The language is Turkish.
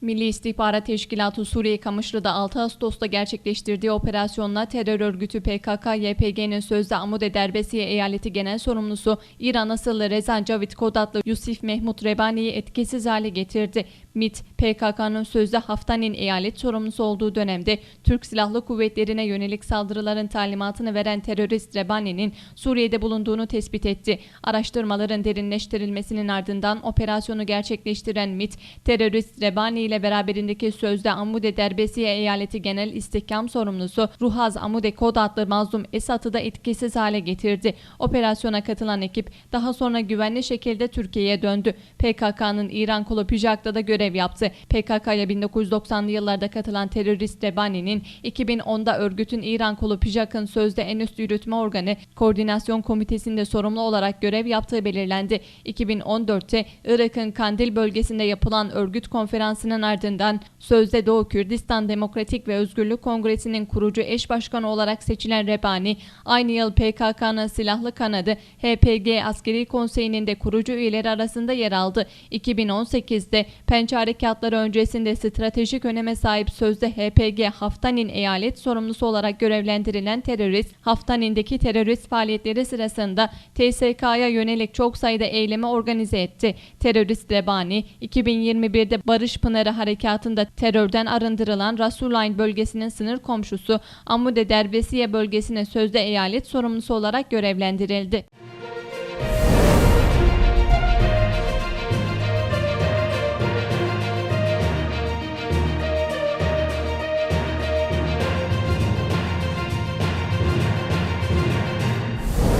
Milli İstihbarat Teşkilatı Suriye Kamışlı'da 6 Ağustos'ta gerçekleştirdiği operasyonla terör örgütü PKK-YPG'nin sözde Amude Derbesiye Eyaleti Genel Sorumlusu İran asıllı Rezan Cavit Kod adlı Yusuf Mehmut Rebani'yi etkisiz hale getirdi. MİT, PKK'nın sözde Haftanin eyalet sorumlusu olduğu dönemde Türk Silahlı Kuvvetlerine yönelik saldırıların talimatını veren terörist Rebani'nin Suriye'de bulunduğunu tespit etti. Araştırmaların derinleştirilmesinin ardından operasyonu gerçekleştiren MİT, terörist Rebani ile beraberindeki sözde Amude Derbesiye Eyaleti Genel İstihkam Sorumlusu Ruhaz Amude Kod adlı mazlum Esat'ı da etkisiz hale getirdi. Operasyona katılan ekip daha sonra güvenli şekilde Türkiye'ye döndü. PKK'nın İran kolu Püjak'ta da görev yaptı. PKK'ya 1990'lı yıllarda katılan terörist Rebani'nin 2010'da örgütün İran kolu Püjak'ın sözde en üst yürütme organı Koordinasyon Komitesi'nde sorumlu olarak görev yaptığı belirlendi. 2014'te Irak'ın Kandil bölgesinde yapılan örgüt konferansının ardından sözde Doğu Kürdistan Demokratik ve Özgürlük Kongresi'nin kurucu eş başkanı olarak seçilen Rebani, aynı yıl PKK'nın silahlı kanadı HPG Askeri Konseyi'nin de kurucu üyeleri arasında yer aldı. 2018'de Pençe Harekatları öncesinde stratejik öneme sahip sözde HPG Haftanin eyalet sorumlusu olarak görevlendirilen terörist, Haftanin'deki terörist faaliyetleri sırasında TSK'ya yönelik çok sayıda eylemi organize etti. Terörist Rebani, 2021'de Barış Pınarı Harekatı'nda terörden arındırılan Rasulayn bölgesinin sınır komşusu Amude Derbesiye bölgesine sözde eyalet sorumlusu olarak görevlendirildi.